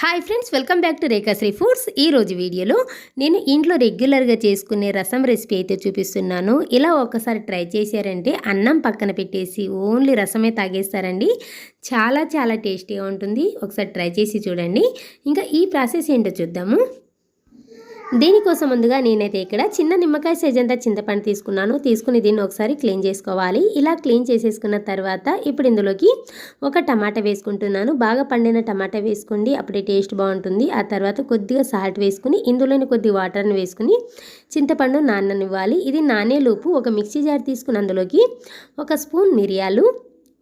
Hi friends welcome back to Rekhashri foods ఈ రోజు వీడియోలో నేను ఇంట్లో రెగ్యులర్గా చేసుకునే రసం రెసిపీ అయితే చూపిస్తున్నాను. ఇలా ఒకసారి ట్రై చేశారంటే అన్నం పక్కన పెట్టేసి ఓన్లీ రసమే తాగేస్తారండి. చాలా చాలా టేస్టీగా ఉంటుంది. ఒకసారి ట్రై చేసి చూడండి. ఇంకా ఈ ప్రాసెస్ ఏంటో చూద్దాము. దీనికోసం ముందుగా నేనైతే ఇక్కడ చిన్న నిమ్మకాయ సైజ్ అంతా చింతపండు తీసుకున్నాను. తీసుకుని దీన్ని ఒకసారి క్లీన్ చేసుకోవాలి. ఇలా క్లీన్ చేసేసుకున్న తర్వాత ఇప్పుడు ఇందులోకి ఒక టమాటా వేసుకుంటున్నాను. బాగా పండిన టమాటా వేసుకోండి. అప్పుడే టేస్ట్ బాగుంటుంది. ఆ తర్వాత కొద్దిగా సాల్ట్ వేసుకుని ఇందులోని కొద్ది వాటర్ని వేసుకుని చింతపండు నాననివ్వాలి. ఇది నానేలోపు ఒక మిక్సీ జార్ తీసుకుని అందులోకి ఒక స్పూన్ మిరియాలు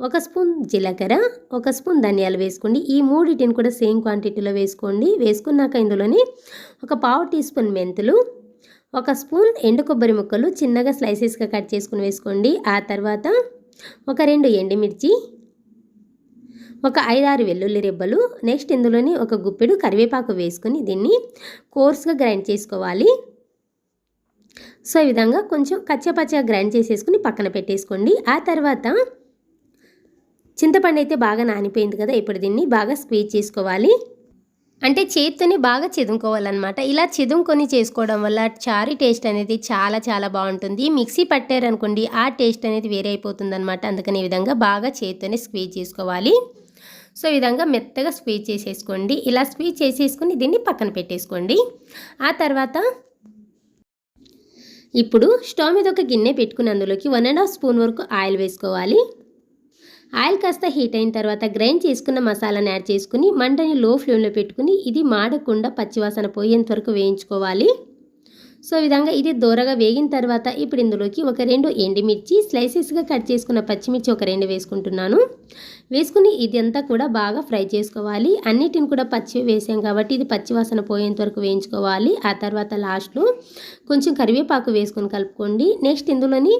ఒక స్పూన్ జీలకర్ర ఒక స్పూన్ ధనియాలు వేసుకోండి. ఈ మూడింటిని కూడా సేమ్ క్వాంటిటీలో వేసుకోండి. వేసుకున్నాక ఇందులోని ఒక పావు టీ స్పూన్ మెంతులు ఒక స్పూన్ ఎండు కొబ్బరి ముక్కలు చిన్నగా స్లైసెస్గా కట్ చేసుకుని వేసుకోండి. ఆ తర్వాత ఒక రెండు ఎండుమిర్చి ఒక ఐదారు వెల్లుల్లి రెబ్బలు నెక్స్ట్ ఇందులోని ఒక గుప్పెడు కరివేపాకు వేసుకొని దీన్ని కోర్స్గా గ్రైండ్ చేసుకోవాలి. సో ఈ విధంగా కొంచెం కచ్చపచ్చగా గ్రైండ్ చేసేసుకుని పక్కన పెట్టేసుకోండి. ఆ తర్వాత చింతపండు అయితే బాగా నానిపోయింది కదా ఇప్పుడు దీన్ని బాగా స్క్వీజ్ చేసుకోవాలి. అంటే చేత్తోనే బాగా చెదుముకోవాలన్నమాట. ఇలా చెదుముకొని చేసుకోవడం వల్ల చారు టేస్ట్ అనేది చాలా చాలా బాగుంటుంది. మిక్సీ పట్టారనుకోండి ఆ టేస్ట్ అనేది వేరే అయిపోతుంది అనమాట అందుకని ఈ విధంగా బాగా చేత్తోనే స్క్వీజ్ చేసుకోవాలి. సో ఈ విధంగా మెత్తగా స్క్వీజ్ చేసేసుకోండి. ఇలా స్క్వీజ్ చేసేసుకుని దీన్ని పక్కన పెట్టేసుకోండి. ఆ తర్వాత ఇప్పుడు స్టవ్ మీద ఒక గిన్నె పెట్టుకుని అందులోకి వన్ అండ్ హాఫ్ స్పూన్ వరకు ఆయిల్ వేసుకోవాలి. ఆయిల్ కాస్త హీట్ అయిన తర్వాత గ్రైండ్ చేసుకున్న మసాలాను యాడ్ చేసుకుని మంటని లో ఫ్లేమ్లో పెట్టుకుని ఇది మాడకుండా పచ్చివాసన పోయేంత వరకు వేయించుకోవాలి. సో విధంగా ఇది దూరగా వేగిన తర్వాత ఇప్పుడు ఇందులోకి ఒక రెండు ఎండిమిర్చి స్లైసెస్గా కట్ చేసుకున్న పచ్చిమిర్చి ఒక రెండు వేసుకుంటున్నాను. వేసుకుని ఇదంతా కూడా బాగా ఫ్రై చేసుకోవాలి. అన్నిటిని కూడా పచ్చి వేసాం కాబట్టి ఇది పచ్చివాసన పోయేంత వరకు వేయించుకోవాలి. ఆ తర్వాత లాస్ట్లో కొంచెం కరివేపాకు వేసుకొని కలుపుకోండి. నెక్స్ట్ ఇందులోని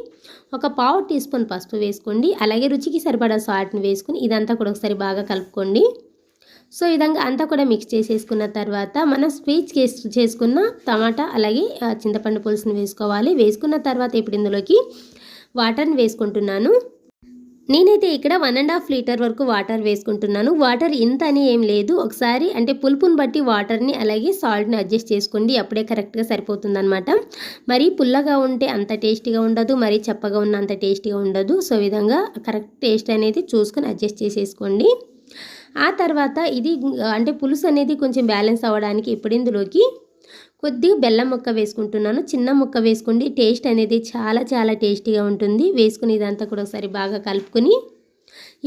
ఒక పావు టీ స్పూన్ పసుపు వేసుకోండి. అలాగే రుచికి సరిపడా సాల్ట్ని వేసుకుని ఇదంతా కూడా ఒకసారి బాగా కలుపుకోండి. సో ఈ విధంగా అంతా కూడా మిక్స్ చేసేసుకున్న తర్వాత మనం స్వీట్ చేసుకున్న టమాటా అలాగే చింతపండు పులుసుని వేసుకోవాలి. వేసుకున్న తర్వాత ఇప్పుడు ఇందులోకి వాటర్ని వేసుకుంటున్నాను. నేనైతే ఇక్కడ వన్ అండ్ హాఫ్ లీటర్ వరకు వాటర్ వేసుకుంటున్నాను. వాటర్ ఇంత అని ఏం లేదు. ఒకసారి అంటే పులుపుని బట్టి వాటర్ని అలాగే సాల్ట్ని అడ్జస్ట్ చేసుకోండి. అప్పుడే కరెక్ట్గా సరిపోతుందనమాట మరి మరీ పుల్లగా ఉంటే అంత టేస్టీగా ఉండదు. మరీ చప్పగా ఉన్న అంత టేస్టీగా ఉండదు. సో విధంగా కరెక్ట్ టేస్ట్ అనేది చూసుకొని అడ్జస్ట్ చేసేసుకోండి. ఆ తర్వాత ఇది అంటే పులుసు అనేది కొంచెం బ్యాలెన్స్ అవ్వడానికి ఇప్పుడు ఇందులోకి కొద్దిగా బెల్లం ముక్క వేసుకుంటున్నాను. చిన్న ముక్క వేసుకోండి. టేస్ట్ అనేది చాలా చాలా టేస్టీగా ఉంటుంది. వేసుకుని ఇదంతా కూడా ఒకసారి బాగా కలుపుకొని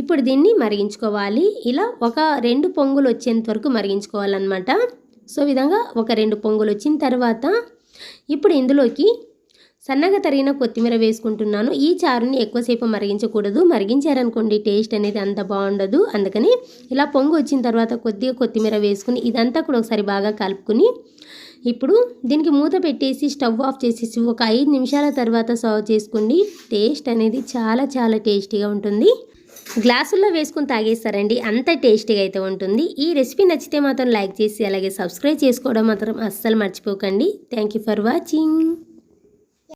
ఇప్పుడు దీన్ని మరిగించుకోవాలి. ఇలా ఒక రెండు పొంగులు వచ్చేంత వరకు మరిగించుకోవాలన్నమాట. సో విధంగా ఒక రెండు పొంగులు వచ్చిన తర్వాత ఇప్పుడు ఇందులోకి సన్నగా తరిగిన కొత్తిమీర వేసుకుంటున్నాను. ఈ చారుని ఎక్కువసేపు మరిగించకూడదు. మరిగించారనుకోండి టేస్ట్ అనేది అంత బాగుండదు. అందుకని ఇలా పొంగు వచ్చిన తర్వాత కొద్దిగా కొత్తిమీర వేసుకుని ఇదంతా కూడా ఒకసారి బాగా కలుపుకుని ఇప్పుడు దీనికి మూత పెట్టేసి స్టవ్ ఆఫ్ చేసేసి ఒక ఐదు నిమిషాల తర్వాత సర్వ్ చేసుకోండి. టేస్ట్ అనేది చాలా చాలా టేస్టీగా ఉంటుంది. గ్లాసుల్లో వేసుకుని తాగేస్తారండి. అంత టేస్టీగా అయితే ఉంటుంది. ఈ రెసిపీ నచ్చితే మాత్రం లైక్ చేసి అలాగే సబ్స్క్రైబ్ చేసుకోవడం మాత్రం అస్సలు మర్చిపోకండి. Thank you for watching.